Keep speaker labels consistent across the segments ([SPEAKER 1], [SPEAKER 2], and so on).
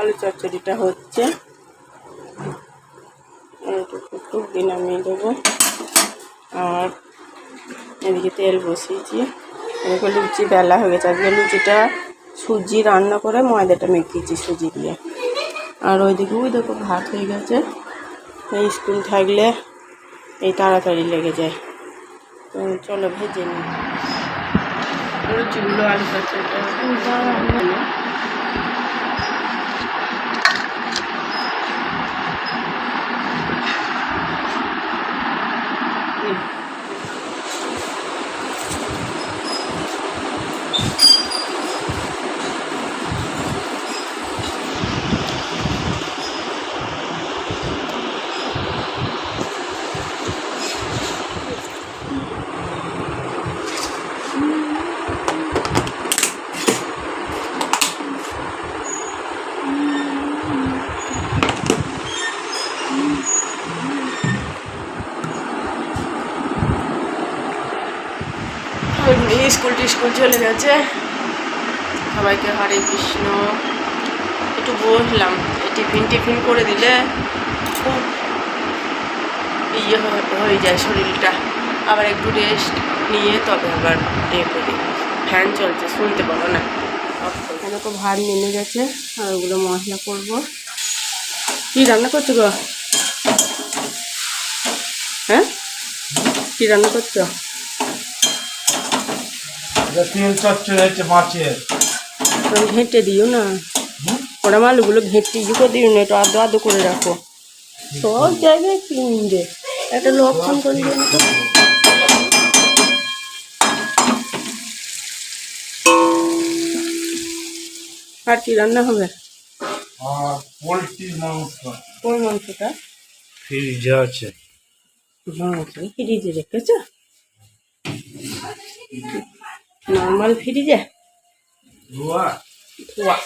[SPEAKER 1] আলু চচ্চড়িটা হচ্ছে। একটু নামিয়ে দেবো। আর এদিকে তেল বসিয়েছি। এদিকে লুচি বেলা হয়ে গেছে। আজকে লুচিটা সুজি রান্না করে ময়দাটা মেখিয়েছি সুজি দিয়ে। আর ওইদিকে, ওই দেখো ভাত হয়ে গেছে। এই স্কুল থাকলে এই তাড়াতাড়ি লেগে যায়। তো চলো ভেজে নিই। আলু চচ্চড়িটা এমনি স্কুল টিস্কুল চলে গেছে। সবাইকে হরে কৃষ্ণ। একটু বসলাম টিফিন টিফিন করে দিলে খুব ইয়ে হয়ে- যায় শরীরটা। আবার একটু রেস্ট নিয়ে তবে আবার ইয়ে করি। ফ্যান চলছে, শুনতে পাবো না। তো ভাত নেমে গেছে, আর ওগুলো মশলা করব। কি রান্না করছ গো? হ্যাঁ? কি রান্না করছ?
[SPEAKER 2] তেল চচ্চড়ি হচ্ছে মাছের।
[SPEAKER 1] ঘেঁটে দিও না। ওরা আলুগুলো ঘেঁটে ইয়ে করে দিও না একটু আদো আদো করে রাখো। সব জায়গায় কিনবে। একটা লক্ষণ করে দিও না। আর কি রান্না হবে?
[SPEAKER 2] পোলট্রির মাংস।
[SPEAKER 1] কোন মাংসটা?
[SPEAKER 2] ফ্রিজে আছে।
[SPEAKER 1] ফ্রিজে রেখেছ? নর্মাল ফ্রিজে
[SPEAKER 2] ধোয়া।
[SPEAKER 1] ধোয়া।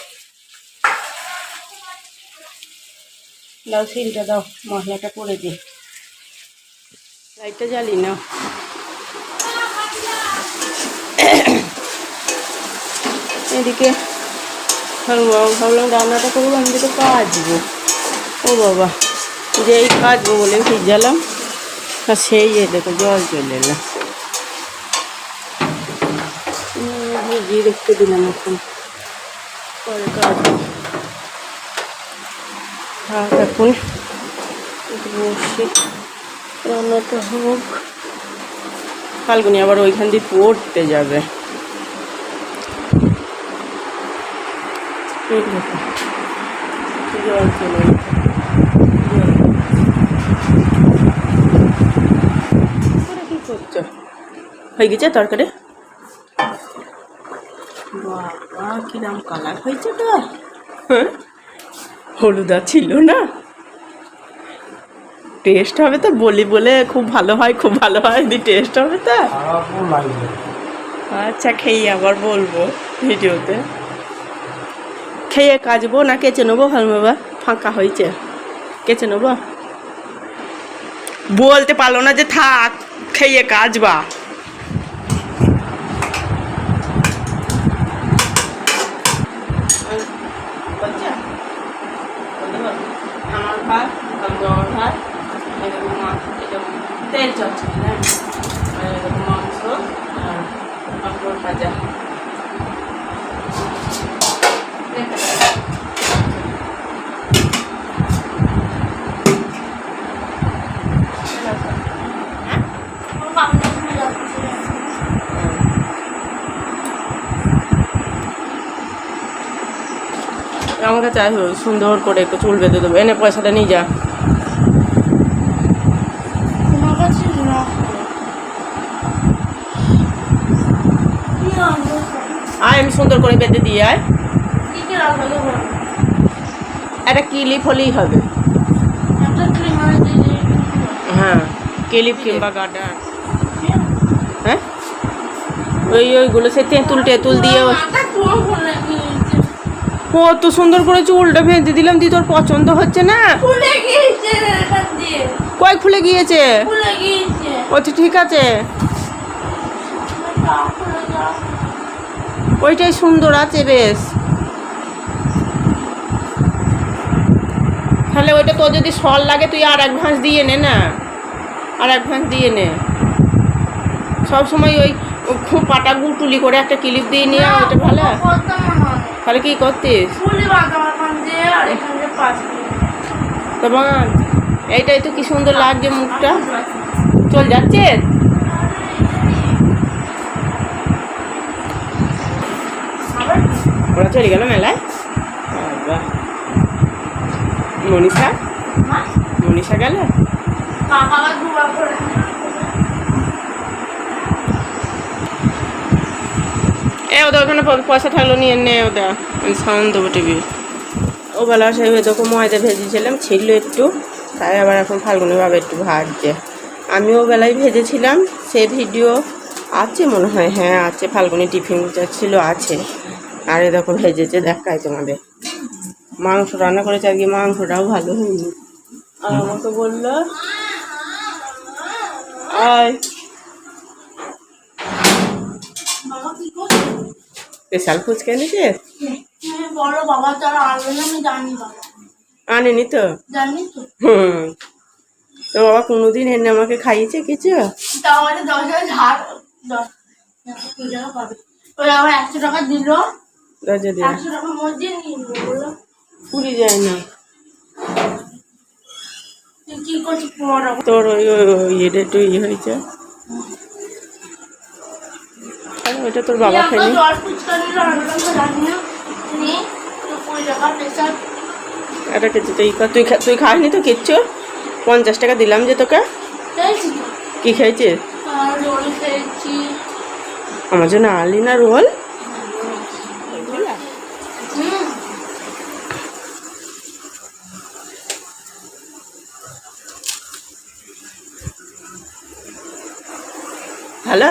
[SPEAKER 1] দাও সিলটা দাও মশলাটা করে দিই লাইটটা জ্বালি না এদিকে ভাবলাম ভাবলাম রান্নাটা করব আমি তো কাজবো। ও বাবা যেই কাজবো বলে ভিজালাম আর সেই দেখো জল চলে এলো। ভিজিয়ে রেখে দিলাম এখন। পরে কাজবো থাক এখন বসে। রান্নাটা হোক। ফাল্গুনি আবার ওইখান দিয়ে পড়তে যাবে। জল চলে কি করছ? হয়ে গেছে তরকারি? বাবা কিরম কালার হয়েছে তো। হ্যাঁ? হলুদা ছিল না? টেস্ট হবে তো বলি বলে খুব ভালো হয় খুব ভালো হয় দি টেস্ট হবে তো। আচ্ছা খেয়ে আবার বলব ভিডিওতে। খেয়ে কাচবো না কেচে নেব ভালো বাবা ফাঁকা হয়েছে। কেচে নেব? বলতে পারল না যে থাক খেয়ে কাজবা আমার ভাত আমার ভাত এরকম মাছ এরকম তেল চচ্চড়ি মাংস আর ভাজা আমাকে চাই সুন্দর করে একটু চুল বেঁধে দেবো। এনে পয়সাটা নিয়ে যা
[SPEAKER 3] তোমার কাছে না
[SPEAKER 1] আয় আমি সুন্দর করে বেঁধে দিয়ে আয়। একটা ক্লিপ হলেই হবে।
[SPEAKER 3] দিয়ে
[SPEAKER 1] হ্যাঁ ক্লিপ কিংবা গার্ডার। হ্যাঁ? ওই ওইগুলো সে তেঁতুল টেতুল দিয়ে ও- তো সুন্দর করে চুলটা বেঁধে দিলাম দি তোর পছন্দ হচ্ছে না? কয় খুলে গিয়েছে?
[SPEAKER 3] ফুলে গিয়েছে।
[SPEAKER 1] ও তো ঠিক আছে। ওইটাই সুন্দর আছে বেশ। তাহলে ওইটা তোর যদি সল লাগে তুই আর এক ভাঁজ দিয়ে নে না? আর এক ভাঁজ দিয়ে নে। সব সময় ওই খুব পাটা গুটুলি করে একটা ক্লিপ দিয়ে নিয়ে ওইটা ভালো। তাহলে কি করতিস?
[SPEAKER 3] ফুলি বাঁধাম এখান দিয়ে আর এখান দিয়ে পাঁচ
[SPEAKER 1] তো বাঁধ এইটাই তো কি সুন্দর লাগছে মুখটা। চল যাচ্ছে
[SPEAKER 3] আবার
[SPEAKER 1] ওরা চলে গেল মেলায়। মনীষা? মনীষা গেল? এ ওদের ওখানে পয়সা থাকল নিয়ে নে ওটা আমি সাউন্ড দেবো টিভি ও বেলা সেই দেখো ময়দা ভেজেছিলাম ছিল একটু তাই আবার এখন ফাল্গুনি ভাবে একটু ভাজছে। আমিও বেলায় ভেজেছিলাম সে ভিডিও আছে মনে হয় হ্যাঁ আছে ফাল্গুনি টিফিন ছিল আছে। আর এ দেখো ভেজেছে দেখাই তোমাদের। মাংস রান্না করেছে আজকে মাংসটাও ভালো হয়নি। আর আমাকে বলল আয়।
[SPEAKER 3] কি
[SPEAKER 1] স্পেশাল ফুচকা এনেছে?
[SPEAKER 3] বলো বাবা তারা আনবে না আমি জানি বাবা।
[SPEAKER 1] আনেনি তো?
[SPEAKER 3] জানি তো।
[SPEAKER 1] হুম। তো বাবা কোনোদিন এনে আমাকে খাইয়েছে কিছু?
[SPEAKER 3] দশ হাজার ঝাড় দশ টাকা পাবে। ওই আবার একশো টাকা দিল।
[SPEAKER 1] দরজা দিয়ে। পুরি যায় না। তোর ওই ইয়েটা একটু ইয়ে হয়েছে। ওইটা তোর বাবা
[SPEAKER 3] প্রেশার
[SPEAKER 1] এটা কিছু তুই তুই তুই খাসনি তো কিচ্ছু? পঞ্চাশ টাকা দিলাম যে তোকে। কি খেয়েছিস? আমার জন্য আনলি না রোল
[SPEAKER 3] হুম
[SPEAKER 1] ভালো